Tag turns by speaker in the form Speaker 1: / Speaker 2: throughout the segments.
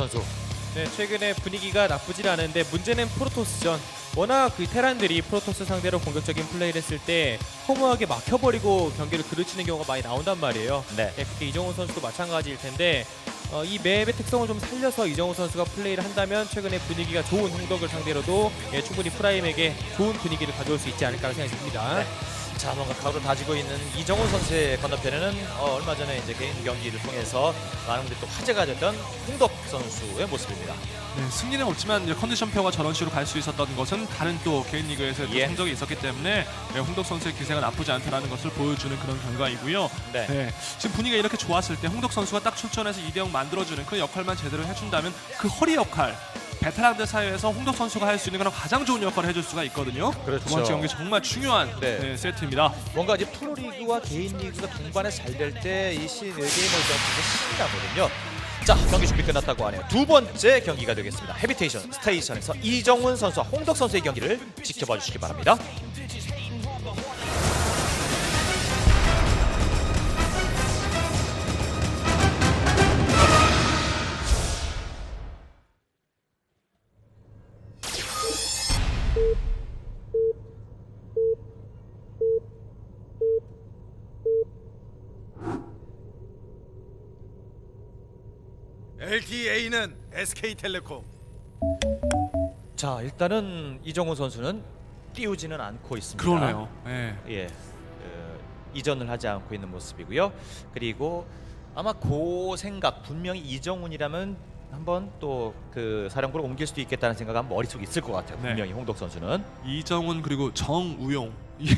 Speaker 1: 선수.
Speaker 2: 네, 최근에 분위기가 나쁘질 않은데 문제는 프로토스전. 워낙 그 테란들이 프로토스 상대로 공격적인 플레이를 했을 때 허무하게 막혀버리고 경기를 그르치는 경우가 많이 나온단 말이에요.
Speaker 1: 네.
Speaker 2: 예, 그게 이정우 선수도 마찬가지일 텐데 어, 이 맵의 특성을 좀 살려서 이정우 선수가 플레이를 한다면 최근에 분위기가 좋은 홍덕을 상대로도 예, 충분히 프라임에게 좋은 분위기를 가져올 수 있지 않을까 생각이 듭니다.
Speaker 1: 네. 자, 뭔가 각오를 다지고 있는 이정훈 선수의 건너편에는 어, 얼마 전에 이제 개인 경기를 통해서 많은 분들이 또 화제가 됐던 홍덕 선수의 모습입니다.
Speaker 3: 네, 승리는 없지만 이제 컨디션표가 저런 식으로 갈 수 있었던 것은 다른 또 개인 리그에서 또
Speaker 1: 예.
Speaker 3: 성적이 있었기 때문에 네, 홍덕 선수의 기세가 나쁘지 않다라는 것을 보여주는 그런 결과이고요.
Speaker 1: 네.
Speaker 3: 네, 지금 분위기가 이렇게 좋았을 때 홍덕 선수가 딱 출전해서 2대0 만들어주는 그 역할만 제대로 해준다면 그 허리 역할 베테랑들 사이에서 홍덕 선수가 할 수 있는 그런 가장 좋은 역할을 해줄 수가 있거든요.
Speaker 1: 그렇죠.
Speaker 3: 두 번째 경기 정말 중요한
Speaker 1: 네.
Speaker 3: 네, 세트입니다.
Speaker 1: 뭔가 이제 프로리그와 개인 리그가 동반해서 잘될 때 이 시, 게임을 굉장히 신이 나거든요. 자, 경기 준비 끝났다고 하네요. 두 번째 경기가 되겠습니다. 헤비테이션 스테이션에서 이정훈 선수와 홍덕 선수의 경기를 지켜봐 주시기 바랍니다.
Speaker 4: SK텔레콤.
Speaker 1: 자, 일단은 이정훈 선수는 띄우지는 않고 있습니다.
Speaker 3: 그러네요. 네.
Speaker 1: 예, 어, 이전을 하지 않고 있는 모습이고요. 그리고 아마 그 생각 분명히 이정훈이라면 한번 또 그 사령부를 옮길 수도 있겠다는 생각은 머릿속에 있을 것 같아요.
Speaker 3: 네.
Speaker 1: 분명히 홍덕 선수는.
Speaker 3: 이정훈 그리고 정우용 이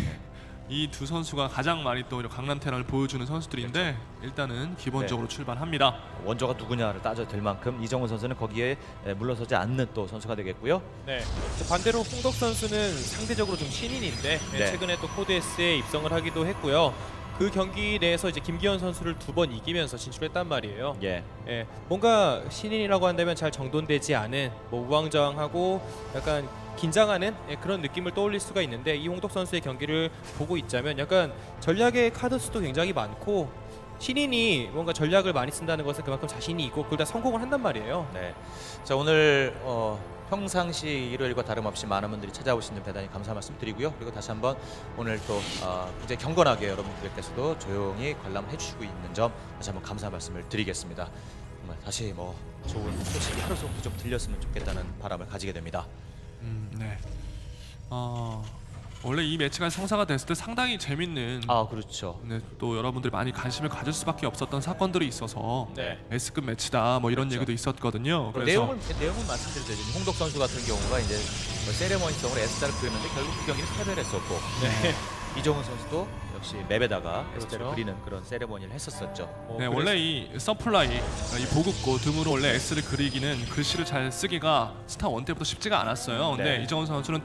Speaker 3: 두 선수가 가장 많이 또 강남 테란을 보여주는 선수들인데 일단은 기본적으로 출발합니다.
Speaker 1: 원조가 누구냐를 따져야 될 만큼 이정훈 선수는 거기에 에, 물러서지 않는 또 선수가 되겠고요.
Speaker 2: 네. 저 반대로 홍덕 선수는 상대적으로 좀 신인인데 네,
Speaker 1: 네.
Speaker 2: 최근에 또 코드 S에 입성을 하기도 했고요. 그 경기 내에서 이제 김기현 선수를 두 번 이기면서 진출했단 말이에요.
Speaker 1: 예,
Speaker 2: 예, 뭔가 신인이라고 한다면 잘 정돈되지 않은 뭐 우왕좌왕하고 약간 긴장하는 예, 그런 느낌을 떠올릴 수가 있는데 이 홍덕 선수의 경기를 보고 있자면 약간 전략의 카드 수도 굉장히 많고 신인이 뭔가 전략을 많이 쓴다는 것은 그만큼 자신이 있고 그걸 다 성공을 한단 말이에요.
Speaker 1: 네. 자 오늘 어, 평상시 일요일과 다름없이 많은 분들이 찾아오신 점 대단히 감사 말씀드리고요. 그리고 다시 한번 오늘 또 어, 굉장히 경건하게 여러분들께서도 조용히 관람해 주시고 있는 점 다시 한번 감사 말씀을 드리겠습니다. 정말 다시 뭐 좋은 소식이 하루 종일 좀 들렸으면 좋겠다는 바람을 가지게 됩니다.
Speaker 3: 음, 네. 어, 원래 이 매치가 성사가 됐을 때 상당히 재밌는
Speaker 1: 아 그렇죠.
Speaker 3: 네, 또 여러분들이 많이 관심을 가질 수밖에 없었던 사건들이 있어서
Speaker 2: 네.
Speaker 3: S급 매치다 뭐 이런
Speaker 1: 그렇죠.
Speaker 3: 얘기도 있었거든요. 그래서
Speaker 1: 내용을 내용을 말씀드리죠. 지금 홍덕 선수 같은 경우가 이제 뭐 세레머니성으로 S자를 그렸는데 결국 그 경기는 패배를 했었고
Speaker 2: 네.
Speaker 1: 이정훈 선수도 역시 맵에다가
Speaker 2: 그렇죠.
Speaker 1: 그리는 그런 세레머니를 했었었죠.
Speaker 2: 뭐
Speaker 3: 네,
Speaker 2: 그래서-
Speaker 3: 원래 이 서플라이, 이 보급고 등으로 원래 S를 그리기는 글씨를 잘 쓰기가 스타 원 때부터 쉽지가 않았어요. 근데
Speaker 1: 네.
Speaker 3: 이정훈 선수는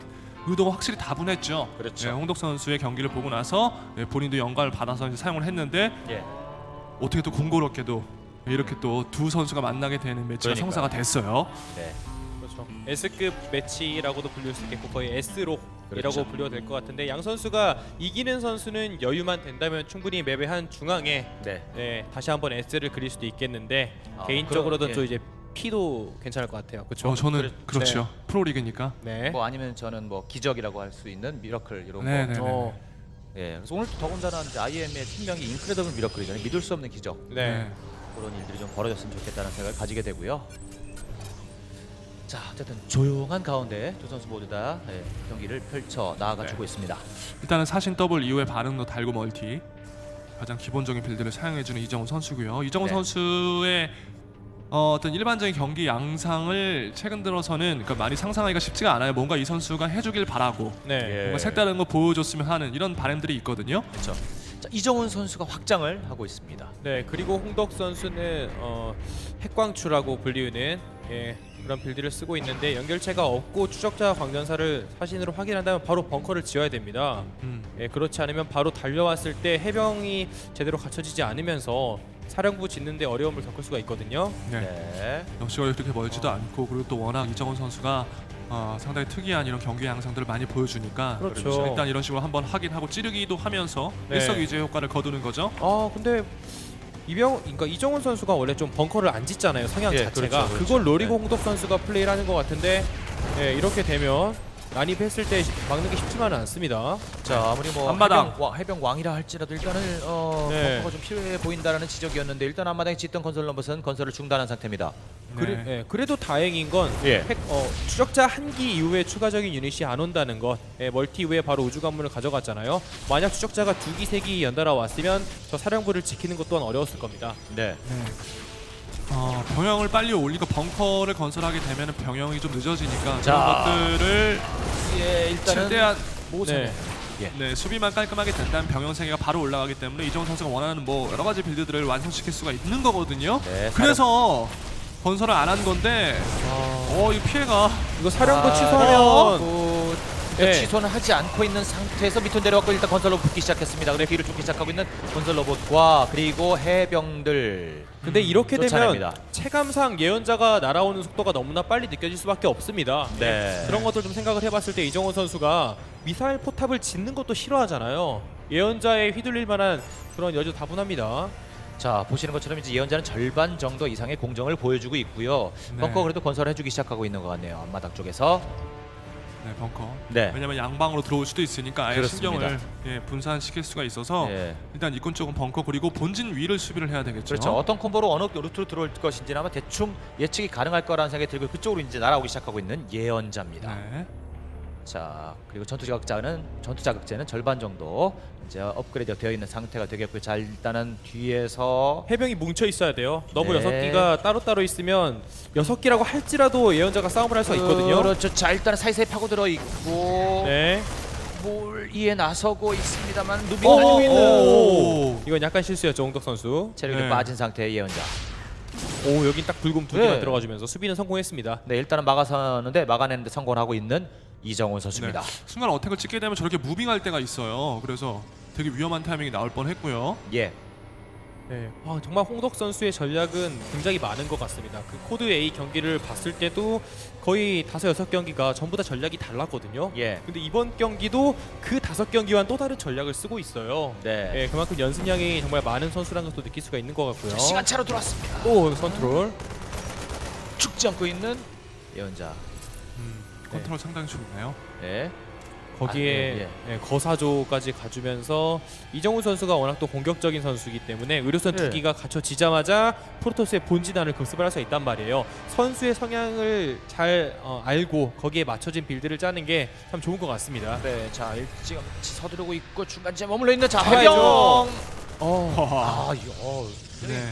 Speaker 3: 의도가 확실히 다분했죠.
Speaker 1: 그렇죠.
Speaker 3: 네, 홍덕 선수의 경기를 보고 나서 네, 본인도 영감을 받아서 사용을 했는데
Speaker 1: 예.
Speaker 3: 어떻게 또 공교롭게도 이렇게 또 두 선수가 만나게 되는 매치가
Speaker 1: 그러니까요.
Speaker 3: 성사가 됐어요.
Speaker 1: 네.
Speaker 2: 그렇죠. S급 매치라고도 불릴 수 있겠고 거의 S로 이라고
Speaker 1: 그렇죠.
Speaker 2: 불려도 될 것 같은데 양 선수가 이기는 선수는 여유만 된다면 충분히 맵의 한 중앙에
Speaker 1: 네.
Speaker 2: 네, 다시 한번 S를 그릴 수도 있겠는데
Speaker 1: 아,
Speaker 2: 개인적으로는
Speaker 1: 그럼,
Speaker 2: 또
Speaker 1: 예.
Speaker 2: 이제 P도 괜찮을 것 같아요. 그렇죠?
Speaker 3: 어, 저는
Speaker 1: 그래-
Speaker 3: 그렇 죠 프로리그니까.
Speaker 2: 네.
Speaker 1: 뭐 아니면 저는 뭐 기적이라고 할 수 있는 미러클 이런 거.
Speaker 3: 네 네.
Speaker 2: 어,
Speaker 1: 예. 그래서 오늘 또 더군다나 이제 IM의 팀명이 인크레더블 미러클이잖아요. 믿을 수 없는 기적.
Speaker 2: 네.
Speaker 1: 그런 일들이 좀 벌어졌으면 좋겠다는 생각을 가지게 되고요. 자, 어쨌든 조용한 가운데 두 선수 모두 다 예, 경기를 펼쳐 나아가주고 있습니다.
Speaker 3: 일단은 사신 더블 이후에 반응도 달고 멀티 가장 기본적인 빌드를 사용해주는 이정훈 선수고요. 이정훈
Speaker 1: 네.
Speaker 3: 선수의 어, 어떤 일반적인 경기 양상을 최근 들어서는 그러니까 많이 상상하기가 쉽지가 않아요. 뭔가 이 선수가 해주길 바라고
Speaker 2: 네.
Speaker 1: 예.
Speaker 3: 뭔가 색다른 거 보여줬으면 하는 이런 바람들이 있거든요.
Speaker 1: 그렇죠. 자, 이정훈 선수가 확장을 하고 있습니다.
Speaker 2: 네. 그리고 홍덕 선수는 어, 핵광추라고 불리우는 예, 그런 빌드를 쓰고 있는데 연결체가 없고 추적자 광전사를 사신으로 확인한다면 바로 벙커를 지어야 됩니다.
Speaker 3: 음.
Speaker 2: 예, 그렇지 않으면 바로 달려왔을 때 해병이 제대로 갖춰지지 않으면서 사령부 짓는데 어려움을 겪을 수가 있거든요.
Speaker 3: 네.
Speaker 1: 네.
Speaker 3: 역시 그렇게 멀지도 않고 그리고 또 워낙 이정훈 선수가 어, 상당히 특이한 이런 경기 양상들을 많이 보여주니까
Speaker 2: 그렇죠.
Speaker 3: 일단 이런 식으로 한번 확인하고 찌르기도 하면서
Speaker 2: 네.
Speaker 3: 일석이조의 효과를 거두는 거죠.
Speaker 2: 아 근데 이병, 그러니까 이정훈 선수가 원래 좀 벙커를 안 짓잖아요 성향
Speaker 1: 예,
Speaker 2: 자체가
Speaker 1: 그렇죠, 그렇죠.
Speaker 2: 그걸 노리고
Speaker 1: 네.
Speaker 2: 홍덕 선수가 플레이를 하는 것 같은데 예, 이렇게 되면 난입했을 때 막는 게 쉽지만은 않습니다.
Speaker 1: 자 아무리 뭐
Speaker 3: 앞마당.
Speaker 1: 해병, 왕, 해병 왕이라 할지라도 일단은 어,
Speaker 2: 네.
Speaker 1: 벙커가 좀 필요해 보인다라는 지적이었는데 일단 앞마당에 짓던 건설 로봇은 건설을 중단한 상태입니다.
Speaker 2: 그래,
Speaker 3: 네.
Speaker 2: 예, 그래도 다행인 건
Speaker 1: 예.
Speaker 2: 핵- 어, 추적자 한기 이후에 추가적인 유닛이 안 온다는 것. 예, 멀티 이후에 바로 우주 관문을 가져갔잖아요. 만약 추적자가 두 기, 세기 연달아 왔으면 저 사령부를 지키는 것 또한 어려웠을 겁니다.
Speaker 1: 네.
Speaker 3: 네. 어, 병영을 빨리 올리고 벙커를 건설하게 되면 병영이 좀 늦어지니까
Speaker 1: 자.
Speaker 3: 그런 것들을
Speaker 1: 예 일단은
Speaker 3: 최대한
Speaker 1: 모세.
Speaker 2: 네.
Speaker 3: 네, 수비만 깔끔하게 된다면 병영 세계가 바로 올라가기 때문에 이정훈 선수가 원하는 뭐 여러 가지 빌드들을 완성시킬 수가 있는 거거든요.
Speaker 1: 네,
Speaker 3: 그래서 건설을 안 한 건데 어, 이 피해가
Speaker 2: 이거 사령부
Speaker 1: 아,
Speaker 2: 취소하면
Speaker 1: 어,
Speaker 2: 네.
Speaker 1: 취소는 하지 않고 있는 상태에서 밑으로 내려왔고 일단 건설 로봇 붙기 시작했습니다. 그래 뒤를 쫓기 시작하고 있는 건설 로봇과 그리고 해병들.
Speaker 2: 근데 이렇게
Speaker 1: 쫓아냅니다.
Speaker 2: 되면 체감상 예언자가 날아오는 속도가 너무나 빨리 느껴질 수밖에 없습니다.
Speaker 1: 네.
Speaker 2: 그런 것들 좀 생각을 해봤을 때 이정원 선수가 미사일 포탑을 짓는 것도 싫어하잖아요. 예언자에 휘둘릴 만한 그런 여지 다분합니다.
Speaker 1: 자 보시는 것처럼 이제 예언자는 절반 정도 이상의 공정을 보여주고 있고요.
Speaker 3: 네.
Speaker 1: 벙커 그래도 건설해주기 시작하고 있는 것 같네요. 앞마당 쪽에서.
Speaker 3: 네, 벙커.
Speaker 1: 네.
Speaker 3: 왜냐면 양방으로 들어올 수도 있으니까 아예
Speaker 1: 그렇습니다.
Speaker 3: 신경을 예, 분산시킬 수가 있어서
Speaker 1: 예.
Speaker 3: 일단 이권 쪽은 벙커 그리고 본진 위를 수비를 해야 되겠죠.
Speaker 1: 그렇죠. 어떤 콤보로 어느 루트로 들어올 것인지는 아마 대충 예측이 가능할 거라는 생각이 들고 그쪽으로 이제 날아오기 시작하고 있는 예언자입니다.
Speaker 3: 네.
Speaker 1: 자 그리고 전투 자극자는 전투 자극제는 절반 정도 이제 업그레이드 되어 있는 상태가 되겠고요. 자 일단은 뒤에서
Speaker 2: 해병이 뭉쳐 있어야 돼요. 너무
Speaker 1: 네.
Speaker 2: 여섯 기가 따로따로 있으면 여섯 기라고 할지라도 예언자가 싸움을 할 수가 있거든요.
Speaker 1: 그렇죠. 자 일단은 사이사이 파고 들어 있고
Speaker 2: 네.
Speaker 1: 몰이에 나서고 있습니다만 누비
Speaker 2: 오,
Speaker 1: 가지고
Speaker 2: 오,
Speaker 1: 있는
Speaker 2: 오. 이건 약간 실수였죠, 홍덕 선수.
Speaker 1: 체력이
Speaker 3: 네.
Speaker 1: 빠진 상태의 예언자.
Speaker 2: 오, 여긴 딱 불금 두 개만
Speaker 1: 네.
Speaker 2: 들어가주면서 수비는 성공했습니다.
Speaker 1: 네 일단은 막아서는데 막아내는데 성공하고 있는 이정훈 선수입니다.
Speaker 3: 네. 순간 어택을 찍게 되면 저렇게 무빙할 때가 있어요. 그래서 되게 위험한 타이밍이 나올 뻔했고요.
Speaker 1: 예.
Speaker 2: 네. 아, 정말 홍덕 선수의 전략은 굉장히 많은 것 같습니다. 그 코드 A 경기를 봤을 때도 거의 다섯 여섯 경기가 전부 다 전략이 달랐거든요.
Speaker 1: 예.
Speaker 2: 근데 이번 경기도 그 다섯 경기와는 또 다른 전략을 쓰고 있어요.
Speaker 1: 네.
Speaker 2: 예, 그만큼 연습량이 정말 많은 선수라는 것도 느낄 수가 있는 것 같고요.
Speaker 1: 자, 시간차로 들어왔습니다.
Speaker 2: 또 컨트롤.
Speaker 1: 죽지 않고 있는 예언자.
Speaker 3: 음, 컨트롤 상당히 좋네요.
Speaker 1: 예.
Speaker 2: 거기에
Speaker 1: 아,
Speaker 2: 예, 거사조까지 가주면서 이정우 선수가 워낙 또 공격적인 선수이기 때문에 의료선
Speaker 1: 네.
Speaker 2: 두 기가 갖춰지자마자 프로토스의 본진안을 급습을 할 수 있단 말이에요. 선수의 성향을 잘 어, 알고 거기에 맞춰진 빌드를 짜는 게 참 좋은 것 같습니다.
Speaker 1: 네. 자 일찌감치 서두르고 있고 중간쯤에 머물러 있는 자. 해병.
Speaker 2: 어,
Speaker 1: 아 어,
Speaker 3: 네.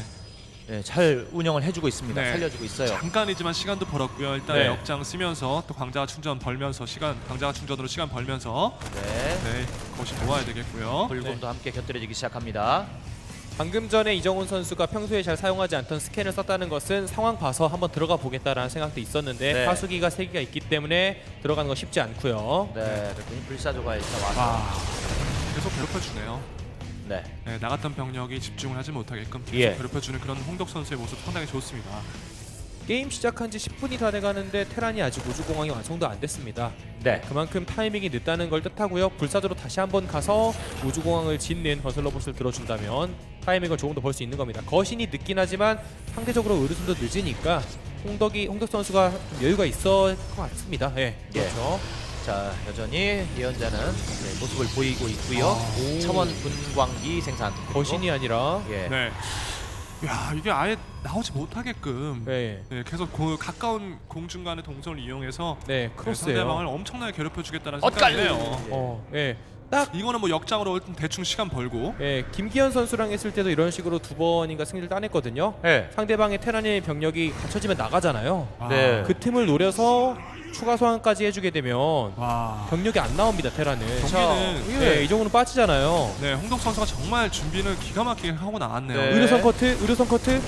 Speaker 1: 네, 잘 운영을 해주고 있습니다.
Speaker 3: 네.
Speaker 1: 살려주고 있어요.
Speaker 3: 잠깐이지만 시간도 벌었고요. 일단
Speaker 2: 네.
Speaker 3: 역장 쓰면서 또 광자가 충전 벌면서 시간 광자가 충전으로 시간 벌면서
Speaker 1: 네.
Speaker 3: 네 것이 모아야 되겠고요.
Speaker 1: 불금도 함께 곁들여지기 시작합니다.
Speaker 2: 방금 전에 이정훈 선수가 평소에 잘 사용하지 않던 스캔을 썼다는 것은 상황 봐서 한번 들어가 보겠다라는 생각도 있었는데
Speaker 1: 네.
Speaker 2: 파수기가 세 개가 있기 때문에 들어가는 거 쉽지 않고요.
Speaker 1: 네. 그랬더니 불사조가 일단 와서.
Speaker 3: 와 계속 괴롭혀 주네요.
Speaker 1: 네.
Speaker 3: 네, 나갔던 병력이 집중을 하지 못하게끔 계속
Speaker 1: 예.
Speaker 3: 괴롭혀주는 그런 홍덕 선수의 모습 상당히 좋습니다.
Speaker 2: 게임 시작한 지 10분이 다 돼가는데 테란이 아직 우주공항이 완성도 안 됐습니다.
Speaker 1: 네.
Speaker 2: 그만큼 타이밍이 늦다는 걸 뜻하고요. 불사조로 다시 한번 가서 우주공항을 짓는 건설 로봇을 들어준다면 타이밍을 조금 더 벌 수 있는 겁니다. 거신이 늦긴 하지만 상대적으로 의료선도 늦으니까 홍덕이 홍덕 선수가 좀 여유가 있을 것 같습니다. 예,
Speaker 1: 예.
Speaker 2: 그렇죠.
Speaker 1: 자 여전히 예언자는 네, 모습을 보이고 있고요.
Speaker 3: 아,
Speaker 1: 차원 분광기 생산. 그리고-
Speaker 2: 거신이 아니라
Speaker 1: 예.
Speaker 3: 네. 야 이게 아예 나오지 못하게끔
Speaker 2: 네,
Speaker 3: 네, 계속 고, 가까운 공중간의 동선을 이용해서
Speaker 2: 네
Speaker 3: 네. 상대방을 엄청나게 괴롭혀주겠다는. 생각이네요.
Speaker 2: 어, 예. 딱
Speaker 3: 이거는 뭐 역장으로 대충 시간 벌고
Speaker 2: 예, 김기현 선수랑 했을 때도 이런 식으로 두 번인가 승리를 따냈거든요.
Speaker 1: 네.
Speaker 2: 상대방의 테란의 병력이 갖춰지면 나가잖아요.
Speaker 3: 아,
Speaker 1: 네.
Speaker 2: 그 틈을 노려서 추가 소환까지 해주게 되면
Speaker 3: 와
Speaker 2: 병력이 안 나옵니다 테란은.
Speaker 3: 경기는
Speaker 2: 네, 이 정도는 빠지잖아요.
Speaker 3: 네 홍덕 선수가 정말 준비는 기가 막히게 하고 나왔네요.
Speaker 1: 네.
Speaker 2: 의료선 커트, 의료선 커트.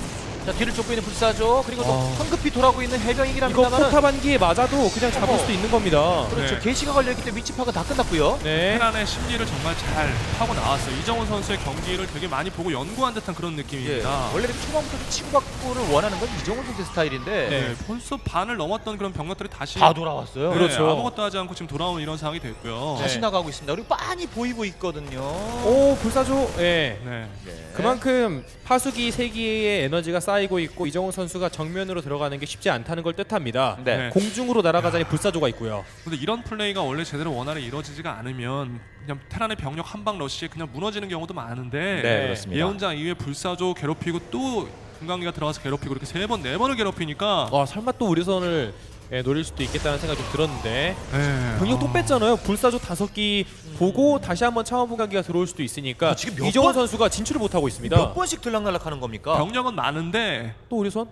Speaker 1: 자 뒤를 쫓고 있는 불사조 그리고 또
Speaker 2: 아.
Speaker 1: 황급히 돌아오고 있는 합니다만
Speaker 2: 포탑 한기에 맞아도 그냥 잡을
Speaker 1: 어머.
Speaker 2: 수도 있는 겁니다.
Speaker 1: 그렇죠
Speaker 3: 네.
Speaker 1: 게시가 걸려있기 때문에 위치 파가 다 끝났고요.
Speaker 2: 네.
Speaker 3: 테란의 심리를 정말 잘 파고 나왔어요. 이정훈 선수의 경기를 되게 많이 보고 연구한 듯한 그런
Speaker 1: 예,
Speaker 3: 느낌입니다.
Speaker 1: 원래 이렇게 초반부터 치고 받고를 원하는 건 이정훈 선수 스타일인데
Speaker 3: 네, 벌써 반을 넘었던 그런 병력들이 다시
Speaker 1: 다 돌아왔어요.
Speaker 3: 네,
Speaker 2: 그렇죠.
Speaker 3: 아무것도 하지 않고 지금 돌아오는 이런 상황이 됐고요.
Speaker 2: 네.
Speaker 1: 다시 나가고 있습니다. 그리고 빤히 보이고 있거든요.
Speaker 2: 오 불사조. 예.
Speaker 3: 네.
Speaker 1: 네.
Speaker 2: 그만큼 파수기 세기의 에너지가 쌓 이고 있고 이정훈 선수가 정면으로 들어가는 게 쉽지 않다는 걸 뜻합니다.
Speaker 1: 네.
Speaker 3: 네.
Speaker 2: 공중으로 날아가자니 불사조가 있고요.
Speaker 3: 근데 이런 플레이가 원래 제대로 원활히 이루어지지가 않으면 그냥 테란의 병력 한방 러시에 그냥 무너지는 경우도 많은데
Speaker 1: 네, 그렇습니다.
Speaker 3: 예언자 이후에 불사조 괴롭히고 또 금강기가 들어가서 괴롭히고 이렇게 세 번 네 번을 괴롭히니까
Speaker 2: 와 설마 또 우리 선을 예, 노릴 수도 있겠다는 생각이 좀 들었는데
Speaker 3: 네.
Speaker 2: 병력 또
Speaker 3: 아.
Speaker 2: 뺐잖아요. 불사조 다섯 기 보고 다시 한번 차원부 가기가 들어올 수도 있으니까
Speaker 1: 아, 지금 몇
Speaker 2: 이정훈
Speaker 1: 번-
Speaker 2: 선수가 진출을 못 하고 있습니다.
Speaker 1: 몇 번씩 들락날락하는 겁니까?
Speaker 3: 병력은 많은데
Speaker 2: 또 우리 선?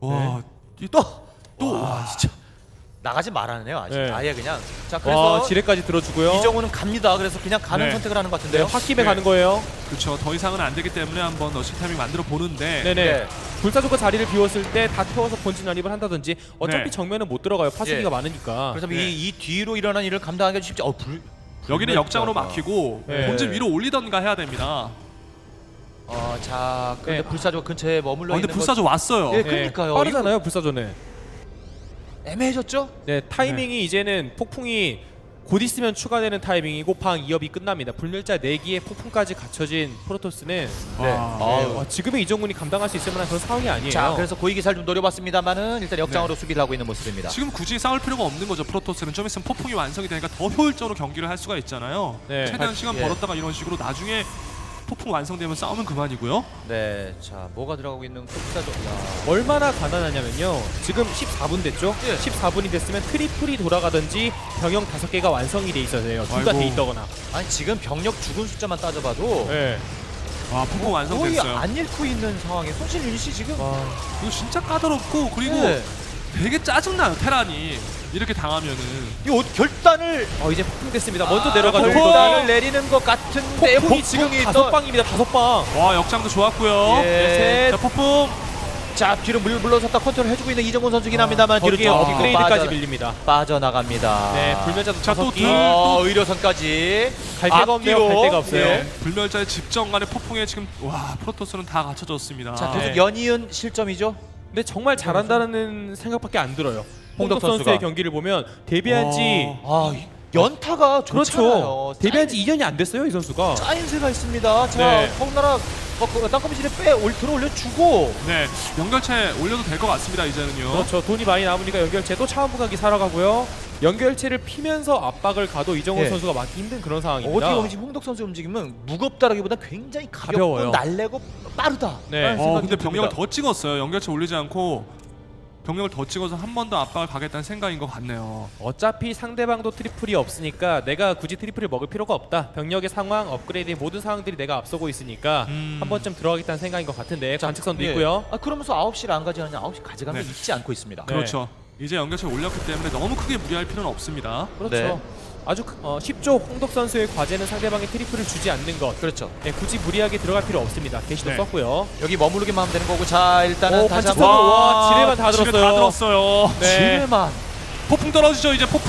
Speaker 1: 와또또 와, 진짜 나가지 말아네요 아직
Speaker 2: 네.
Speaker 1: 아예 그냥
Speaker 2: 자와
Speaker 1: 그래서
Speaker 2: 지뢰까지 들어주고요.
Speaker 1: 이정훈은 갑니다 그래서 그냥 가는
Speaker 3: 네.
Speaker 1: 선택을 하는 것
Speaker 2: 네,
Speaker 1: 같은데요
Speaker 2: 홧김에
Speaker 3: 네.
Speaker 2: 가는 거예요.
Speaker 3: 그렇죠 더 이상은 안 되기 때문에 한번 러시 타이밍 만들어 보는데
Speaker 2: 네네.
Speaker 1: 네.
Speaker 2: 불사조가 자리를 비웠을 때 다 태워서 본진 난입을 한다든지 어차피
Speaker 3: 네.
Speaker 2: 정면은 못 들어가요. 파수기가
Speaker 1: 예.
Speaker 2: 많으니까.
Speaker 1: 그래서
Speaker 3: 네.
Speaker 1: 이, 이 뒤로 일어난 일을 감당하기 쉽지 어 불,
Speaker 3: 여기는. 역장으로 막히고
Speaker 2: 네.
Speaker 3: 본진 위로 올리던가 해야 됩니다.
Speaker 1: 어, 자 그런데
Speaker 2: 네.
Speaker 1: 불사조 근처에
Speaker 3: 아,
Speaker 1: 머물러
Speaker 3: 근데
Speaker 1: 있는
Speaker 3: 불사조 왔어요.
Speaker 1: 예,
Speaker 2: 네,
Speaker 1: 그러니까요.
Speaker 2: 빠르잖아요, 불사조는.
Speaker 1: 거 애매해졌죠?
Speaker 2: 네, 타이밍이 이제는 폭풍이 곧 있으면 추가되는 타이밍이고 방 2업이 끝납니다. 불멸자 4기에 폭풍까지 갖춰진 프로토스는
Speaker 3: 와.
Speaker 1: 네.
Speaker 2: 네, 와, 지금의 이정훈이 감당할 수 있을 만한 그런 상황이 아니에요.
Speaker 1: 자 그래서 고위기사를 좀 노려봤습니다만은 일단 역장으로 수비를 하고 있는 모습입니다
Speaker 3: 지금 굳이 싸울 필요가 없는 거죠. 프로토스는 좀 있으면 폭풍이 완성이 되니까 더 효율적으로 경기를 할 수가 있잖아요.
Speaker 2: 네.
Speaker 3: 최대한
Speaker 1: 아,
Speaker 3: 시간
Speaker 1: 예.
Speaker 3: 벌었다가 이런 식으로 나중에 폭풍 완성되면 싸우면 그만이고요.
Speaker 1: 네 자 뭐가 들어가고 있는 불사조 야.
Speaker 2: 얼마나 가난하냐면요. 지금 14분 됐죠?
Speaker 1: 예.
Speaker 2: 14분이 됐으면 트리플이 돌아가든지 병영 5개가 완성이 돼 있어야 돼요. 둘 다
Speaker 3: 아이고.
Speaker 2: 돼 있다거나.
Speaker 1: 아니 지금 병력 죽은 숫자만 따져봐도
Speaker 2: 네.
Speaker 3: 와 폭풍
Speaker 1: 거의
Speaker 3: 완성됐어요.
Speaker 1: 안 잃고 있는 상황에 손실 유닛이 지금
Speaker 2: 와,
Speaker 3: 이거 진짜 까다롭고 그리고
Speaker 1: 네.
Speaker 3: 되게 짜증나요 테란이 이렇게 당하면은
Speaker 1: 이거 결단을
Speaker 2: 어, 이제 폭풍 됐습니다. 먼저
Speaker 1: 아,
Speaker 2: 내려가죠.
Speaker 1: 결단을. 내리는 것 같은데
Speaker 2: 폭풍이 지금
Speaker 1: 폭풍이
Speaker 2: 다섯
Speaker 1: 또-
Speaker 2: 방입니다. 다섯 방.
Speaker 3: 와 역장도 좋았고요.
Speaker 1: 예.
Speaker 3: 자 폭풍
Speaker 1: 자 뒤로 물 물러섰다 컨트롤 해주고 있는 이정훈 선수긴 합니다만 뒤로
Speaker 2: 거기에
Speaker 1: 쭉
Speaker 2: 업그레이드까지
Speaker 1: 빠져,
Speaker 2: 밀립니다.
Speaker 1: 빠져나갑니다.
Speaker 2: 네, 불멸자도
Speaker 3: 자,
Speaker 2: 다섯
Speaker 3: 또
Speaker 2: 기.
Speaker 3: 둘.
Speaker 1: 어, 의료선까지
Speaker 2: 갈 데가 없네요.
Speaker 1: 앞뒤로.
Speaker 2: 갈 데가 없어요.
Speaker 1: 예.
Speaker 3: 불멸자의 집정간의 폭풍에 지금 와 프로토스는 다 갖춰졌습니다.
Speaker 1: 자 계속
Speaker 2: 네.
Speaker 1: 연이은 실점이죠.
Speaker 2: 근데 정말 잘한다는 생각밖에 안 들어요.
Speaker 1: 홍덕
Speaker 2: 홍덕 선수의
Speaker 1: 선수가.
Speaker 2: 경기를 보면 데뷔한 지
Speaker 1: 아 이- 연타가 좋잖아요.
Speaker 2: 그렇죠. 데뷔한 지 2년이 안 됐어요, 이 선수가.
Speaker 1: 짜임새가 있습니다. 자
Speaker 2: 네.
Speaker 1: 더군다나 어, 그 땅거미질에 빼 올, 들어 올려 주고
Speaker 3: 네 연결체 올려도 될 것 같습니다 이제는요.
Speaker 2: 그렇죠. 돈이 많이 남으니까 연결체 또 차원부 가기 살아가고요. 연결체를 피면서 압박을 가도 이정훈
Speaker 1: 예.
Speaker 2: 선수가 막기 힘든 그런 상황입니다.
Speaker 1: 어떻게 보면 지금 홍덕 선수 움직임은 무겁다라기보다 굉장히 가볍고
Speaker 2: 가벼워요.
Speaker 1: 날래고 빠르다.
Speaker 2: 네.
Speaker 3: 어 근데. 병력을 더 찍었어요. 연결체 올리지 않고 병력을 더 찍어서 한 번 더 압박을 가겠다는 생각인 것 같네요.
Speaker 2: 어차피 상대방도 트리플이 없으니까 내가 굳이 트리플을 먹을 필요가 없다. 병력의 상황, 업그레이드의 모든 상황들이 내가 앞서고 있으니까
Speaker 3: 음.
Speaker 2: 한 번쯤 들어가겠다는 생각인 것 같은데 관측선도
Speaker 1: 예.
Speaker 2: 있고요.
Speaker 1: 아 그러면서 9시를 안 가져가냐 9시 가져가면
Speaker 3: 네.
Speaker 1: 잊지 않고 있습니다.
Speaker 2: 네.
Speaker 3: 그렇죠. 이제 연결체 올렸기 때문에 너무 크게 무리할 필요는 없습니다.
Speaker 2: 그렇죠.
Speaker 1: 네.
Speaker 2: 아주 어, 쉽죠. 홍덕 선수의 과제는 상대방의 트리플을 주지 않는 것.
Speaker 1: 그렇죠.
Speaker 2: 네, 굳이 무리하게 들어갈 필요 없습니다. 게시도
Speaker 3: 네.
Speaker 2: 썼고요.
Speaker 1: 여기 머무르기만 하면 되는 거고 자 일단은
Speaker 2: 오,
Speaker 1: 다시 한번
Speaker 2: 와, 지뢰만 다
Speaker 3: 지뢰
Speaker 2: 들었어요.
Speaker 3: 다 들었어요.
Speaker 2: 네.
Speaker 1: 지뢰만
Speaker 3: 폭풍 떨어지죠 이제 폭풍.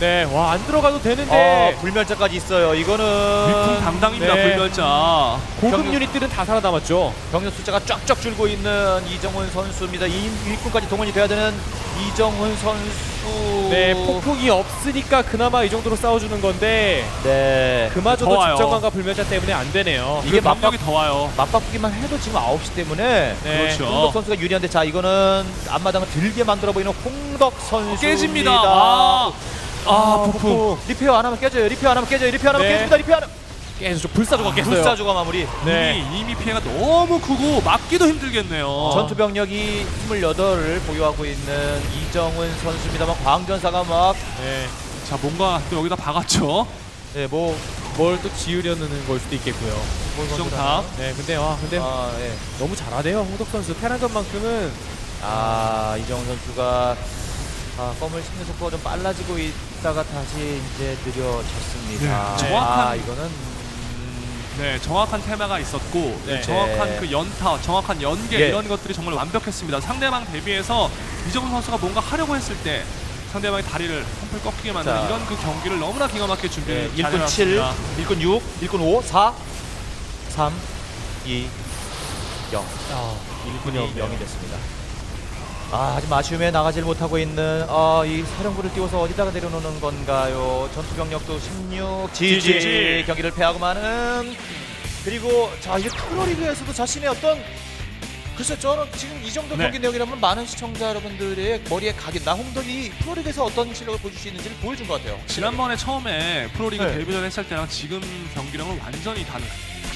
Speaker 2: 네, 와 안 들어가도
Speaker 1: 어,
Speaker 2: 되는데
Speaker 1: 불멸자까지 있어요. 이거는
Speaker 3: 위풍 담당입니다
Speaker 2: 네.
Speaker 3: 불멸자.
Speaker 2: 고급
Speaker 1: 병력-
Speaker 2: 유닛들은 다 살아남았죠.
Speaker 1: 병력 숫자가 쫙쫙 줄고 있는 이정훈 선수입니다. 이 일꾼까지 동원이 돼야 되는 이정훈 선수.
Speaker 2: 네, 폭풍이 없으니까 그나마 이 정도로 싸워주는 건데
Speaker 1: 네.
Speaker 2: 그마저도
Speaker 3: 더 와요.
Speaker 2: 집정관과 불멸자 때문에 안 되네요.
Speaker 1: 이게
Speaker 3: 이게 병력이
Speaker 1: 맞박-
Speaker 3: 더 와요.
Speaker 1: 맞바꾸기만 해도 지금 9시 때문에
Speaker 2: 네.
Speaker 3: 그렇죠.
Speaker 1: 홍덕 선수가 유리한데 자 이거는 앞마당을 들게 만들어 보이는 홍덕 선수
Speaker 3: 깨집니다. 아, 아 폭풍.
Speaker 1: 리페어 안 하면 깨져요. 리페어 안 하면 깨져요. 리페어 안 하면
Speaker 2: 네.
Speaker 1: 깨집니다. 리페어 안 하면
Speaker 2: 계속 불사조가 깼어요.
Speaker 1: 불사조가 마무리.
Speaker 2: 네.
Speaker 3: 이미 이미 피해가 너무 크고 막기도 힘들겠네요.
Speaker 1: 전투 병력이 28을 보유하고 있는 이정훈 선수입니다만 광전사가 막
Speaker 2: 네.
Speaker 3: 자 뭔가 또 여기다 박았죠.
Speaker 1: 네, 뭐
Speaker 2: 뭘 또 지으려는 걸 수도 있겠고요.
Speaker 1: 뭘
Speaker 3: 수정탑.
Speaker 2: 네, 근데 와, 근데
Speaker 1: 아, 예.
Speaker 2: 너무 잘하대요. 홍덕 선수 테란전만큼은
Speaker 1: 아 이정훈 선수가 아, 껌을 씹는 속도가 좀 빨라지고 있 다가 다시 이제 느려졌습니다.
Speaker 3: 네, 정확한-
Speaker 1: 아 이거는 음,
Speaker 3: 네, 정확한 테마가 있었고
Speaker 2: 네.
Speaker 3: 정확한
Speaker 1: 네.
Speaker 3: 그 연타, 정확한 연계
Speaker 1: 예.
Speaker 3: 이런 것들이 정말 완벽했습니다. 상대방 대비해서 이정훈 선수가 뭔가 하려고 했을 때 상대방의 다리를 펌플 꺾이게 만드는
Speaker 1: 자.
Speaker 3: 이런 그 경기를 너무나 기가 막히게 준비를
Speaker 1: 예,
Speaker 3: 잘
Speaker 1: 일꾼 7,
Speaker 3: 해놨습니다.
Speaker 1: 일꾼 6, 일꾼 5, 4, 3, 2, 0.
Speaker 2: 아,
Speaker 1: 일꾼이 0이 됐습니다. 아, 아직 마시움에 나가질 못하고 있는 아, 이 사령부를 띄워서 어디다가 내려놓는 건가요? 전투 병력도 16, GG,
Speaker 3: GG.
Speaker 1: 경기를 패하고 마는 그리고 자, 이게 프로리그에서도 자신의 어떤 글쎄 저는 지금 이 정도
Speaker 3: 네.
Speaker 1: 경기 내용이라면 많은 시청자 여러분들의 머리에 각인 나홍덕이 프로리그에서 어떤 실력을 보여줄 수 있는지를 보여준 것 같아요.
Speaker 3: 지난번에 처음에 프로리그
Speaker 1: 네.
Speaker 3: 데뷔전 했을 때랑 지금 경기랑은 완전히 다른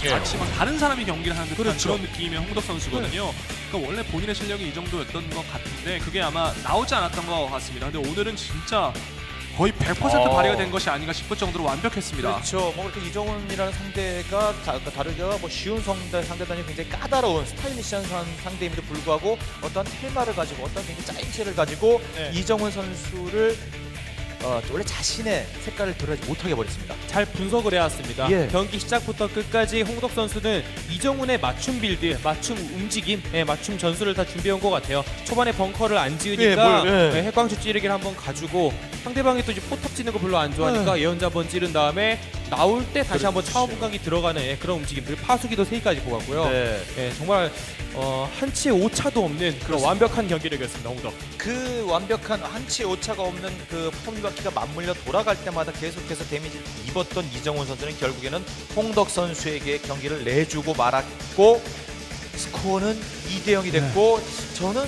Speaker 1: 예.
Speaker 3: 마치 막 다른 사람이 경기를 하는 듯한
Speaker 1: 그렇죠.
Speaker 3: 그런 느낌의 홍덕 선수거든요. 그러니까 원래 본인의 실력이 이 정도였던 것 같은데 그게 아마 나오지 않았던 것 같습니다. 근데 오늘은 진짜 거의 100%
Speaker 1: 어.
Speaker 3: 발휘가 된 것이 아닌가 싶을 정도로 완벽했습니다.
Speaker 1: 그렇죠. 뭐 이렇게 이정훈이라는 상대가 다, 그러니까 다르게 뭐 쉬운 상대 상대단이 굉장히 까다로운 스타일리시한 상- 상대임에도 불구하고 어떤 텔마를 가지고 어떤 굉장히 짜임새를 가지고
Speaker 2: 네.
Speaker 1: 이정훈 선수를 어, 원래 자신의 색깔을 드러내지 못하게 버렸습니다.
Speaker 2: 잘 분석을 해왔습니다.
Speaker 1: 예.
Speaker 2: 경기 시작부터 끝까지 홍덕 선수는 이정훈의 맞춤 빌드, 맞춤 움직임, 예, 맞춤 전술을 다 준비해온 것 같아요. 초반에 벙커를 안 지으니까
Speaker 1: 예, 뭘, 예.
Speaker 2: 예, 핵광주 찌르기를 한번 가지고 상대방이 또 이제 포탑 지는 거 별로 안 좋아하니까 예언자 한번 찌른 다음에 나올 때 다시 한번
Speaker 1: 그렇죠.
Speaker 2: 차원 분광기 들어가는 예, 그런 움직임 그리고 파수기도 3기까지 뽑았고요.
Speaker 1: 네.
Speaker 2: 예, 정말 어, 한치의 오차도 없는 그런 완벽한 경기력이었습니다. 홍덕.
Speaker 1: 그 완벽한 한치 오차가 없는 그 폼바퀴가 맞물려 돌아갈 때마다 계속해서 데미지를 입었던 이정훈 선수는 결국에는 홍덕 선수에게 경기를 내주고 말았고 스코어는 2대 0이 됐고 저는